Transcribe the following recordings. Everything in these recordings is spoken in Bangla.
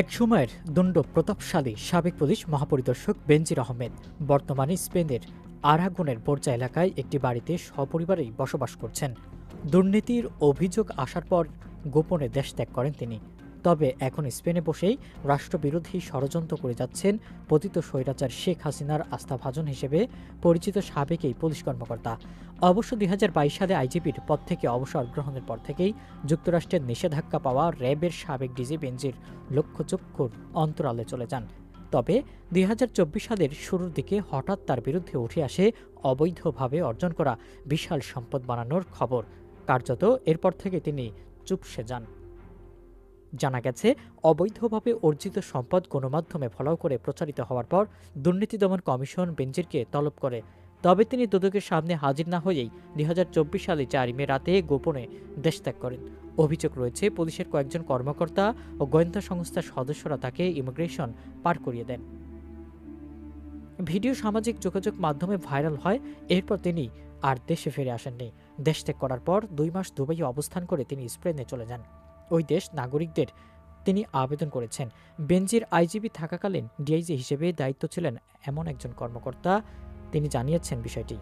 এক সময়ের দণ্ড প্রতাপশালী সাবেক পুলিশ মহাপরিদর্শক বেনজির আহমেদ। বর্তমানে স্পেনের আরাগনের বর্জা এলাকায় একটি বাড়িতে সপরিবারেই বসবাস করছেন। দুর্নীতির অভিযোগ আসার পর গোপনে দেশ ত্যাগ করেন তিনি। তবে এখন স্পেনে বসেই রাষ্ট্রবিরোধী ষড়যন্ত্র করে যাচ্ছেন পতিত স্বৈরাচার শেখ হাসিনার আস্থাভাজন হিসেবে পরিচিত সাবেক এই পুলিশ কর্মকর্তা। অবশ্য দুই হাজার বাইশ সালে আইজিপির পদ থেকে অবসর গ্রহণের পর থেকেই যুক্তরাষ্ট্রের নিষেধাজ্ঞা পাওয়া র্যাবের সাবেক ডিজি বেঞ্জির লক্ষ্যচক্ষুর অন্তরালে চলে যান। তবে দুই হাজার চব্বিশ সালের শুরুর দিকে হঠাৎ তার বিরুদ্ধে উঠে আসে অবৈধভাবে অর্জন করা বিশাল সম্পদ বানানোর খবর। কার্যত এরপর থেকে তিনি চুপসে যান। জানা গেছে, অবৈধভাবে অর্জিত সম্পদ গণমাধ্যমে ফলাও করে প্রচারিত হওয়ার পর দুর্নীতি দমন কমিশন বেঞ্জিরকে তলব করে। তবে তিনি দুদকের সামনে হাজির না হয়েই দুই হাজার চব্বিশ সালে চারি মে রাতে গোপনে দেশত্যাগ করেন। অভিযোগ রয়েছে, পুলিশের কয়েকজন কর্মকর্তা ও গোয়েন্দা সংস্থার সদস্যরা তাকে ইমিগ্রেশন পার করিয়ে দেন। ভিডিও সামাজিক যোগাযোগ মাধ্যমে ভাইরাল হয়, এরপর তিনি আর দেশে ফিরে আসেননি। দেশ ত্যাগ করার পর দুই মাস দুবাইয়ে অবস্থান করে তিনি স্পেনে চলে যান। ওই দেশ নাগরিকদের তিনি আবেদন করেছেন। বেঞ্জির আইজিবি থাকাকালীন ডিআইজি হিসেবে দায়িত্ব ছিলেন এমন একজন কর্মকর্তা। তিনি জানিয়েছেন বিষয়টি।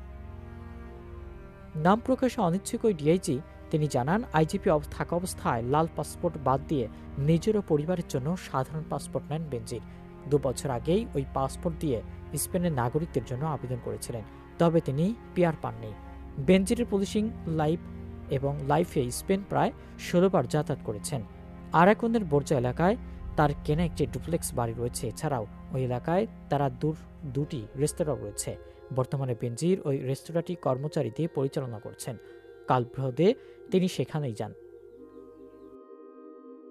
নাম প্রকাশে অনিচ্ছুক ওই ডিআইজি, তিনি জানান, আইজিপি থাকা অবস্থায় লাল পাসপোর্ট বাদ দিয়ে নিজের ও পরিবারের জন্য সাধারণ পাসপোর্ট নেন বেঞ্জির দু বছর আগেই ওই পাসপোর্ট দিয়ে স্পেনের নাগরিকদের জন্য আবেদন করেছিলেন, তবে তিনি পিয়ার পাননি। বেঞ্জিরের পুলিশিং লাইফ এবং লাইফে স্পেন প্রায় ষোলোবার যাতায়াত করেছেন। আরাকনের বর্জ্য এলাকায় তার কেনা একটি ডুপ্লেক্স বাড়ি রয়েছে। এছাড়াও ওই এলাকায় তারা দূর, দুটি রেস্তোরাঁ রয়েছে। বর্তমানে বেঞ্জির ওই রেস্তোরাঁটি কর্মচারী দিয়ে পরিচালনা করছেন। কাল বৃহদে তিনি সেখানেই যান।